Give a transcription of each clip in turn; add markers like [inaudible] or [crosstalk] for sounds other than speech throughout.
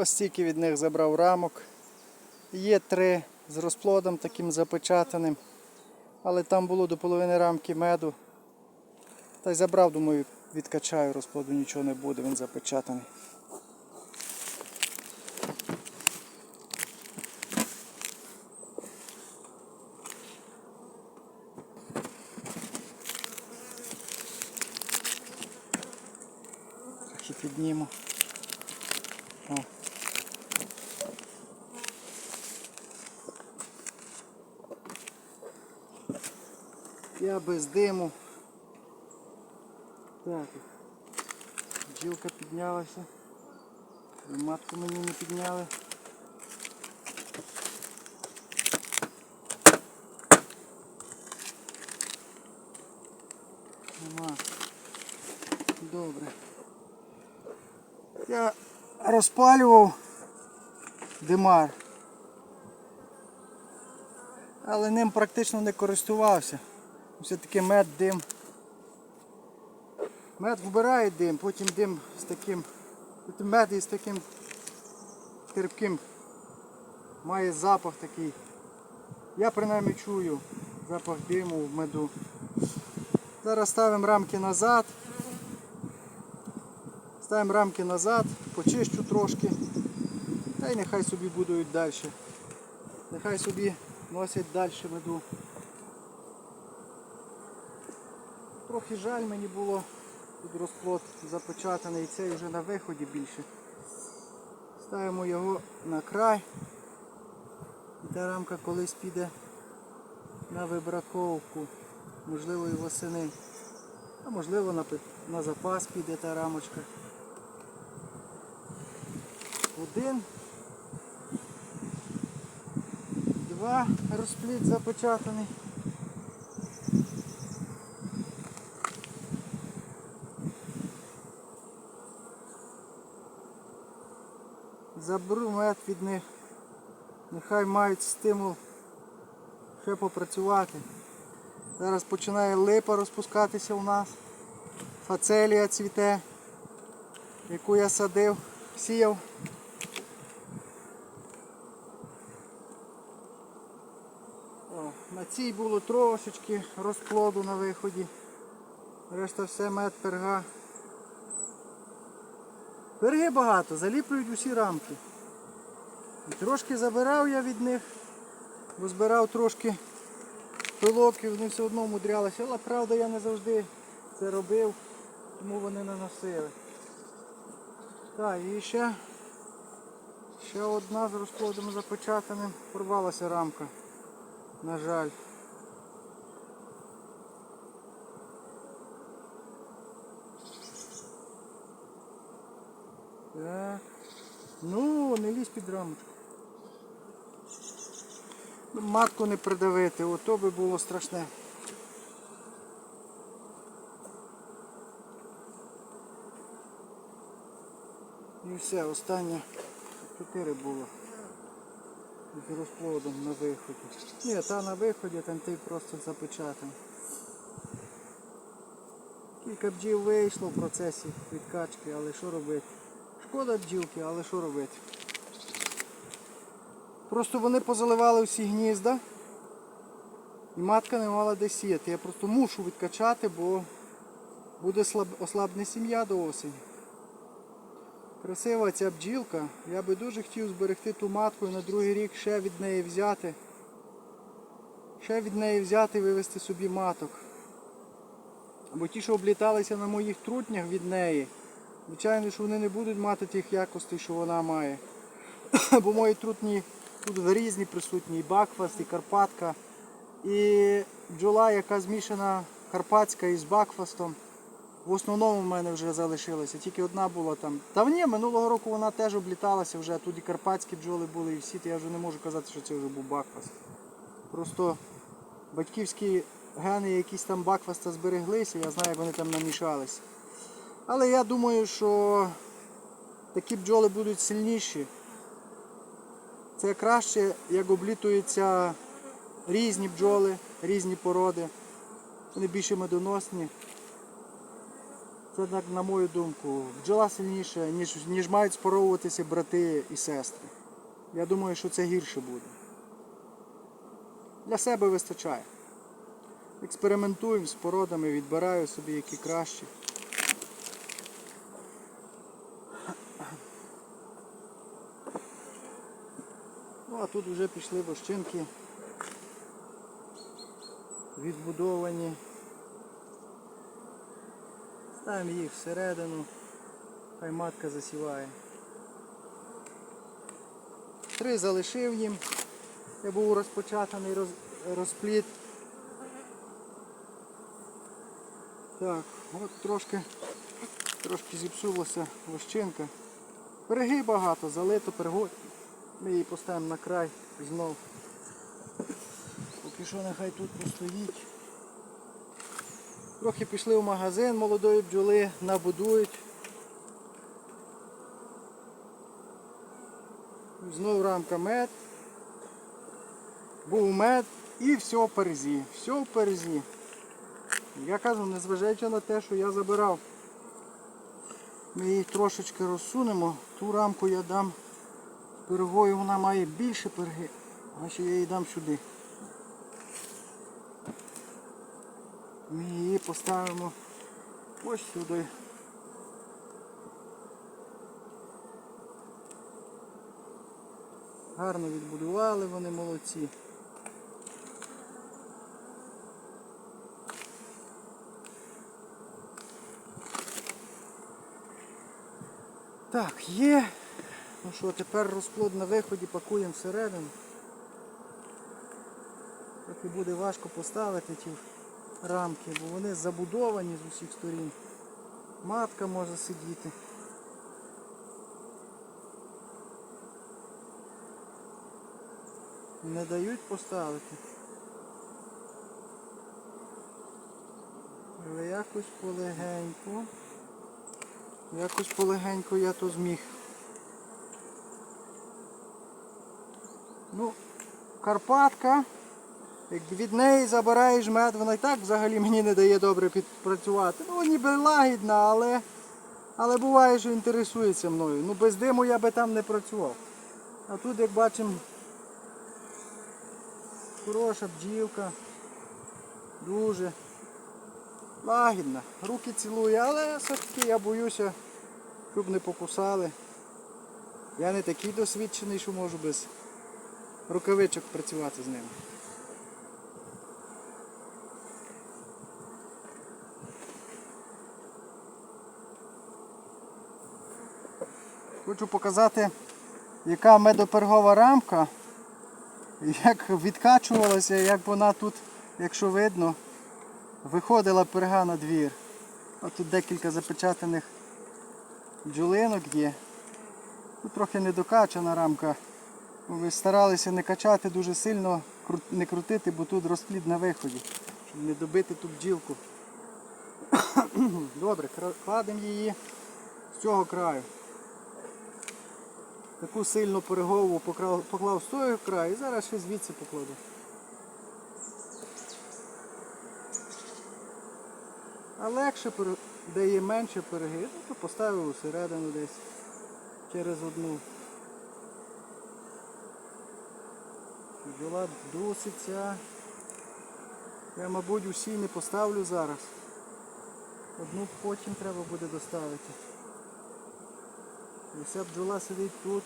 Ось стільки від них забрав рамок. Є три з розплодом таким запечатаним. Але там було до половини рамки меду. Та й забрав, думаю, відкачаю розплоду, нічого не буде, він запечатаний. Трохи підніму. Без диму. Так. Бджілка піднялася. Матку мені не підняли. Нема. Добре. Я розпалював димар. Але ним практично не користувався. Все-таки мед дим. Мед вбирає дим, потім дим з таким. Потім мед із таким терпким. Має запах такий. Я принаймні чую запах диму в меду. Зараз ставимо рамки назад. Ставимо рамки назад, почищу трошки. Та й нехай собі будують далі. Нехай собі носять далі меду. Трохи жаль мені було, тут розплод запечатаний, цей вже на виході більше. Ставимо його на край. І та рамка колись піде на вибраковку, можливо і восени. А можливо на, на запас піде та рамочка. Один. Два розплід запечатаний. Заберу мед від них. Нехай мають стимул ще попрацювати. Зараз починає липа розпускатися у нас. Фацелія цвіте, яку я садив, сіяв. О, на цій було трошечки розплоду на виході. Решта все мед перга. Перги багато, заліплюють усі рамки. І трошки забирав я від них, бо збирав трошки пилок вони все одно мудрялися. Але правда я не завжди це робив, тому вони не носили. Так, і ще, ще одна з розплодом запечатаним порвалася рамка. На жаль. Так. Ну, не лізь під рамочку. Матку не придавити, ото би було страшне. І все, останнє чотири було. З розплодом на виході. Ні, та на виході, там ти просто запечатаний. Кілька бджіл вийшло в процесі відкачки, але що робити? Шкода бджілки, але що робити? Просто вони позаливали всі гнізда і матка не мала де сіяти. Я просто мушу відкачати, бо буде слаб... ослабне сім'я до осені. Красива ця бджілка. Я би дуже хотів зберегти ту матку і на другий рік ще від неї взяти. Ще від неї взяти і вивезти собі маток. Бо ті, що обліталися на моїх трутнях від неї, звичайно, що вони не будуть мати тих якостей, що вона має. [coughs] Бо мої трутні тут різні присутні, і бакфаст, і карпатка, і бджола, яка змішана карпатська із бакфастом. В основному в мене вже залишилося, тільки одна була там. Та ні, минулого року вона теж обліталася вже, тут і карпатські бджоли були, і всі, то я вже не можу казати, що це вже був бакфаст. Просто батьківські гени якісь там бакфаста збереглися, я знаю, як вони там намішалися. Але я думаю, що такі бджоли будуть сильніші. Це краще, як облітуються різні бджоли, різні породи. Вони більше медоносні. Це так, на мою думку, бджола сильніша, ніж, ніж мають споровуватися брати і сестри. Я думаю, що це гірше буде. Для себе вистачає. Експериментуємо з породами, відбираю собі які кращі. Ну а тут вже пішли вощинки відбудовані. Ставимо їх всередину, хай матка засіває. Три залишив їм. Це був розпочатаний роз, розпліт. Так, от трошки, трошки зіпсулася вощинка. Переги багато, залито пергой. Ми її поставимо на край знов. Поки що нехай тут постоїть. Трохи пішли в магазин молодої бджоли, набудують. Знову рамка мед. Був мед і все в перезі. Все в перезі. Я кажу, незважаючи на те, що я забирав. Ми її трошечки розсунемо. Ту рамку я дам пирогою, вона має більше пироги. Значить я її дам сюди. Ми її поставимо ось сюди. Гарно відбудували вони молодці. Так, є. Ну що, тепер розплод на виході пакуємо всередину. Трохи буде важко поставити ті рамки, бо вони забудовані з усіх сторін. Матка може сидіти. Не дають поставити. Але якось полегенько. Якось полегенько я то зміг. Ну, Карпатка. Як від неї забираєш мед, вона і так взагалі мені не дає добре підпрацювати. Ну, ніби лагідна, але але буває, що інтересується мною. Ну без диму я би там не працював. А тут, як бачимо, хороша бджілка. Дуже лагідна. Руки цілує, але все-таки я боюся, щоб не покусали. Я не такий досвідчений, що можу без рукавичок працювати з ними. Хочу показати, яка медопергова рамка, як відкачувалася, як вона тут, якщо видно, виходила перга на двір. Ось тут декілька запечатаних бджолинок є. Тут трохи недокачана рамка. Старалися не качати дуже сильно, не крутити, бо тут розплід на виході, щоб не добити ту бджілку. [coughs] Добре, кладемо її з цього краю. Таку сильну перегову поклав, з того краю і зараз ще звідси покладу. А легше, де є менше переги, ну, то поставив усередину десь через одну. Бджола доситься. Я, мабуть, усі не поставлю зараз. Одну потім треба буде доставити. І вся бджола сидить тут.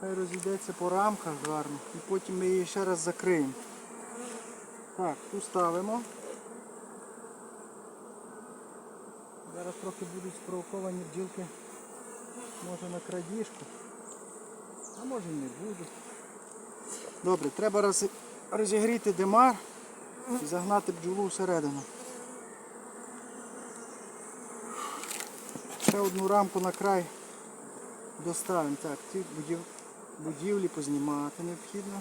Хай розійдеться по рамках гарно. І потім ми її ще раз закриємо. Так, ту ставимо. Зараз трохи будуть спровоковані бджілки. Може на крадіжку. А може не будуть. Добре, треба розігріти димар і загнати бджолу всередину. Ще одну рамку на край доставимо. Так, ці будів... будівлі познімати необхідно.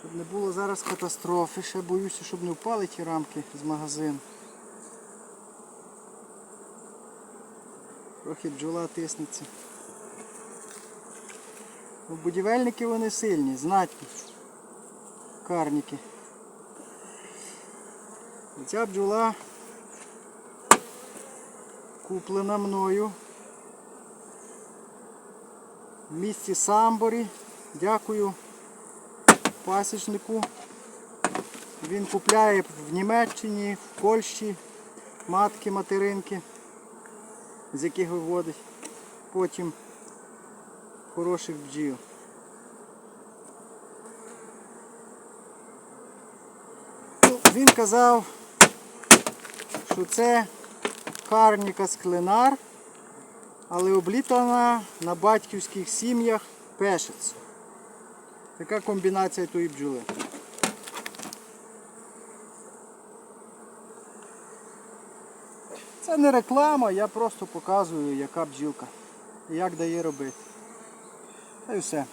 Щоб не було зараз катастрофи. Ще боюся, щоб не впали ті рамки з магазину. Трохи бджола тиснеться. Ну, Будівельники вони сильні, знатні. Карники. І ця бджола куплена мною в місті Самборі. Дякую пасічнику. Він купляє в Німеччині, в Польщі матки, материнки, з яких виводить потім хороших бджіл. Він казав, що це карніка склинар, але облітана на батьківських сім'ях пешець. Така комбінація тої бджоли. Це не реклама, я просто показую, яка бджілка і як дає робити. Та й все.